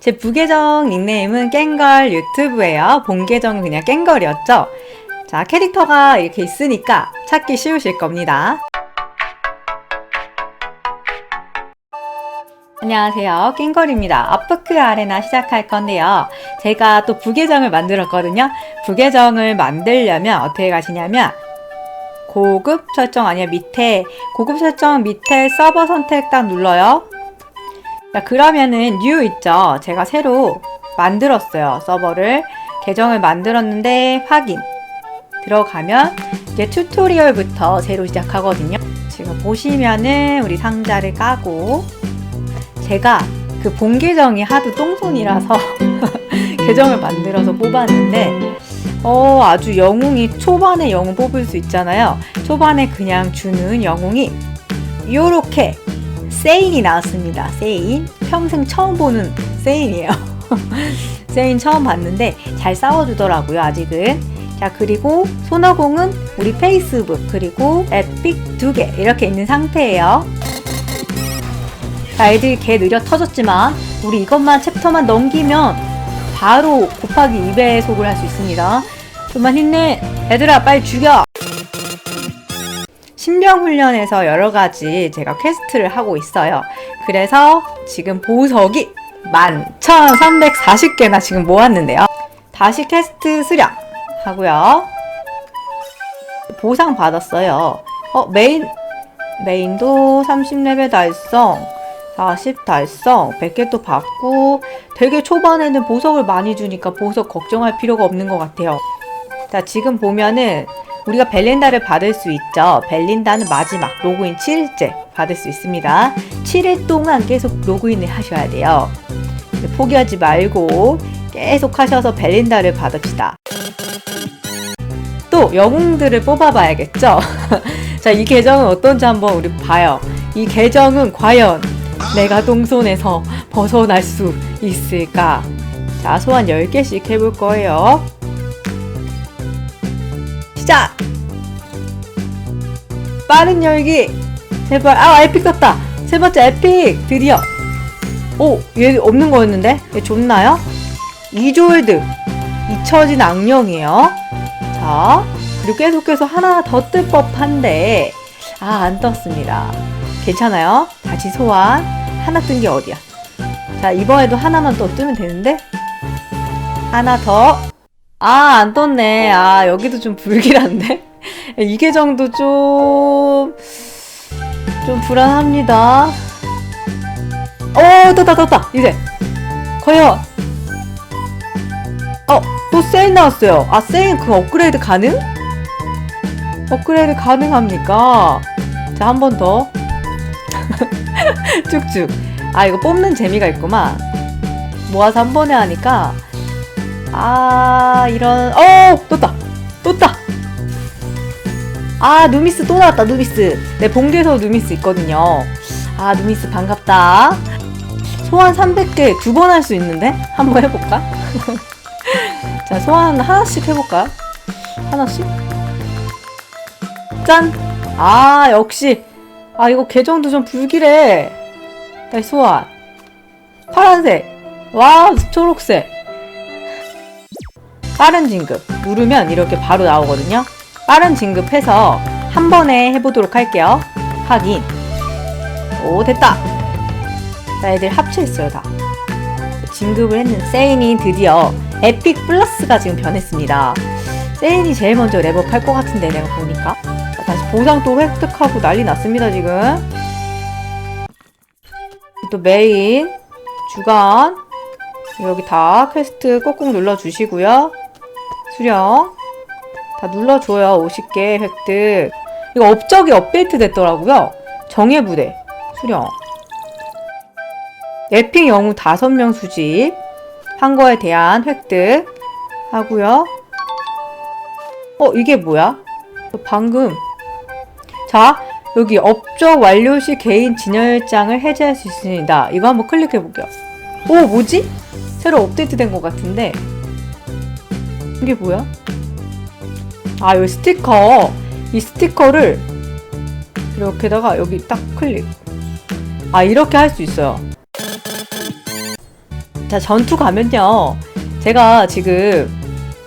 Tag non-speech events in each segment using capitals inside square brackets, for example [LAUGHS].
제 부계정 닉네임은 깽걸 유튜브예요. 본 계정은 그냥 깽걸이었죠. 자, 캐릭터가 이렇게 있으니까 찾기 쉬우실 겁니다. 안녕하세요. 깽걸입니다. 아프크 아레나 시작할 건데요. 제가 또 부계정을 만들었거든요. 부계정을 만들려면 어떻게 가시냐면 고급 설정 아니야 밑에 고급 설정 밑에 서버 선택 딱 눌러요. 자, 그러면은 뉴 있죠. 제가 새로 만들었어요. 서버를 계정을 만들었는데 확인 들어가면 이제 튜토리얼부터 새로 시작하거든요. 지금 보시면은 우리 상자를 까고 제가 그 본 계정이 하도 똥손이라서 [LAUGHS] 계정을 만들어서 뽑았는데 어 아주 영웅이 초반에 영웅 뽑을 수 있잖아요. 초반에 그냥 주는 영웅이 요렇게 세인이 나왔습니다. 세인 평생 처음 보는 세인이에요. [LAUGHS] 세인 처음 봤는데 잘 싸워주더라고요. 아직은. 자 그리고 손오공은 우리 페이스북 그리고 에픽 두 개 이렇게 있는 상태예요. 자, 애들이 개 느려 터졌지만 우리 이것만 챕터만 넘기면 바로 곱하기 2배속을 할 수 있습니다. 좀만 힘내. 얘들아 빨리 죽여. 신병 훈련에서 여러 가지 제가 퀘스트를 하고 있어요. 그래서 지금 보석이 11,340개나 지금 모았는데요. 다시 퀘스트 수령 하고요. 보상 받았어요. 어, 메인, 메인도 30레벨 달성, 40 달성, 100개 또 받고, 되게 초반에는 보석을 많이 주니까 보석 걱정할 필요가 없는 것 같아요. 자, 지금 보면은 우리가 벨린다를 받을 수 있죠. 벨린다는 마지막 로그인 7일째 받을 수 있습니다. 7일 동안 계속 로그인을 하셔야 돼요. 포기하지 말고 계속 하셔서 벨린다를 받읍시다. 또 영웅들을 뽑아봐야겠죠. [LAUGHS] 자, 이 계정은 어떤지 한번 우리 봐요. 이 계정은 과연 내가 똥손에서 벗어날 수 있을까? 자, 소환 10개씩 해볼 거예요. 시작! 빠른 열기! 제발, 아, 에픽 떴다! 세 번째 에픽! 드디어! 오, 얘 없는 거였는데? 얘 좋나요? 이조일드! 잊혀진 악령이에요. 자, 그리고 계속해서 하나 더 뜰 법한데, 아, 안 떴습니다. 괜찮아요? 다시 소환. 하나 뜬 게 어디야? 자, 이번에도 하나만 더 뜨면 되는데? 하나 더. 아, 안 떴네. 아, 여기도 좀 불길한데? [LAUGHS] 이 계정도 좀, 좀 불안합니다. 어, 떴다, 떴다. 이제. 과연. 어, 또 세일 나왔어요. 아, 세일 그 업그레이드 가능? 업그레이드 가능합니까? 자, 한 번 더. [LAUGHS] 쭉쭉. 아, 이거 뽑는 재미가 있구만. 모아서 한 번에 하니까. 아, 이런, 어! 떴다! 떴다! 아, 누미스 또 나왔다, 누미스. 내 본계에서 누미스 있거든요. 아, 누미스 반갑다. 소환 300개 두 번 할 수 있는데? 한번 해볼까? [LAUGHS] 자, 소환 하나씩 해볼까요? 하나씩? 짠! 아, 역시. 아, 이거 계정도 좀 불길해. 다시 소환. 파란색. 와, 초록색. 빠른 진급. 누르면 이렇게 바로 나오거든요. 빠른 진급해서 한 번에 해보도록 할게요. 확인. 오, 됐다. 자, 애들 합체했어요, 다. 진급을 했는 세인이 드디어 에픽 플러스가 지금 변했습니다. 세인이 제일 먼저 랩업 할 것 같은데, 내가 보니까. 자, 다시 보상 또 획득하고 난리 났습니다, 지금. 또 메인, 주간, 여기 다 퀘스트 꼭꼭 눌러주시고요. 수령. 다 눌러줘요. 50개 획득. 이거 업적이 업데이트 됐더라고요. 정예부대. 수령. 에픽 영웅 5명 수집. 한 거에 대한 획득. 하고요. 어, 이게 뭐야? 방금. 자, 여기 업적 완료 시 개인 진열장을 해제할 수 있습니다. 이거 한번 클릭해 볼게요. 오, 뭐지? 새로 업데이트 된 것 같은데. 이게 뭐야? 아, 여기 스티커. 이 스티커를 이렇게다가 여기 딱 클릭. 아, 이렇게 할 수 있어요. 자, 전투 가면요. 제가 지금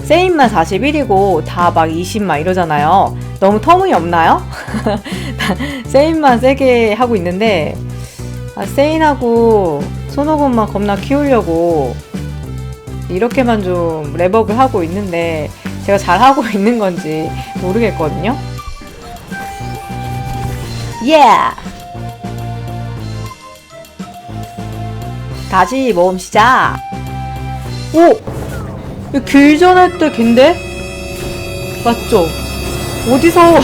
세인만 41이고 다 막 20막 이러잖아요. 너무 터무니없나요? [LAUGHS] 세인만 세게 하고 있는데 아, 세인하고 손오공만 겁나 키우려고 이렇게만 좀 랩업을 하고 있는데 제가 잘 하고 [LAUGHS] 있는 건지 모르겠거든요. 예! 다시 모험 시작. 오! 길전할 때 걘데? 맞죠? 어디서 [LAUGHS]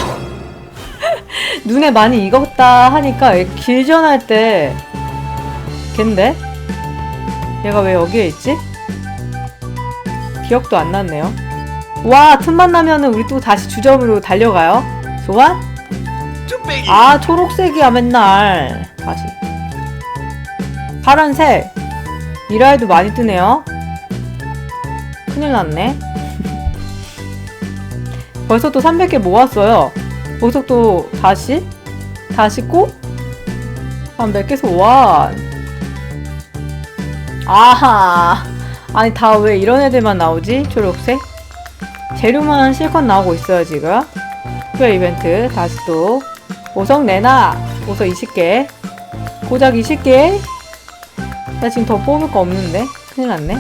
눈에 많이 익었다 하니까 길전할 때 걘데? 얘가 왜 여기에 있지? 기억도 안 났네요. 와, 틈만 나면은 우리 또 다시 주점으로 달려가요. 소환? 아, 초록색이야, 맨날. 다시. 파란색. 미라에도 많이 뜨네요. 큰일 났네. [LAUGHS] 벌써 또 300개 모았어요. 벌써 또 다시? 다시 꼭? 한몇개 소환. 아하. 아니, 다 왜 이런 애들만 나오지? 초록색? 재료만 실컷 나오고 있어요, 지금. 특별 이벤트. 다시 또. 보석 내놔. 보석 20개. 고작 20개. 나 지금 더 뽑을 거 없는데? 큰일 났네.